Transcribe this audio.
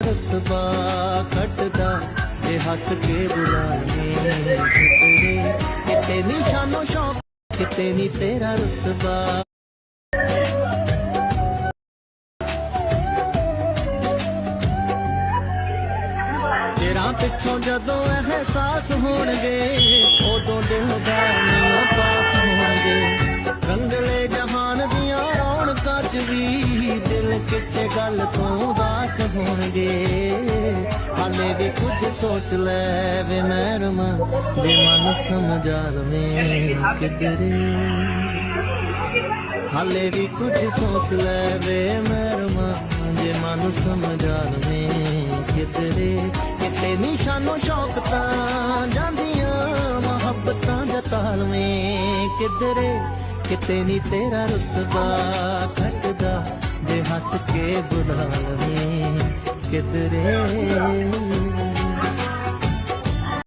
ਰਤਬਾ ਖਟਦਾ ਜੇ ਹੱਸ ਕੇ ਬੁਲਾਵੇਂ ਕਿਤੇ ਕਿਤੇ ਨਿਸ਼ਾਨੋ ਸ਼ੌਕ, ਕਿਤੇ ਨਹੀਂ ਤੇਰਾ ਰਤਬਾ। ਤੇਰਾ ਪਿੱਛੋਂ ਜਦੋਂ ਅਹਿਸਾਸ ਹੋਣਗੇ ਰੌਣਕਾਂ ਵੀ ਦਿਲ ਕਿਸੇ ਗੱਲ ਤੋਂ ਉਦਾਸ ਹੋਣਗੇ। ਹਾਲੇ ਵੀ ਕੁਝ ਸੋਚ ਲੈ ਵੇ ਮਹਿਰਮਾ, ਜੇ ਮਨ ਸਮਝਾ ਲਵੇਂ ਕਿਧਰੇ। ਹਾਲੇ ਵੀ ਕੁਝ ਸੋਚ ਲੈ ਵੇ ਮਰਮਾ ਜੇ ਮਨ ਸਮਝਾ ਲਵੇਂ ਕਿਧਰੇ। ਕਿਤੇ ਨਿਸ਼ਾਨੋ ਸ਼ੌਕ ਤਾਂ ਜਾਂਦੀਆਂ, ਮੁਹੱਬਤਾਂ ਜਤਾ ਲਵੇਂ ਕਿਤੇ ਨਹੀਂ ਤੇਰਾ ਰੁਤਬਾ ਘਟਦਾ ਜੇ ਹੱਸ ਕੇ ਬੁਲਾ ਲਵੇਂ ਕਿਧਰੇ।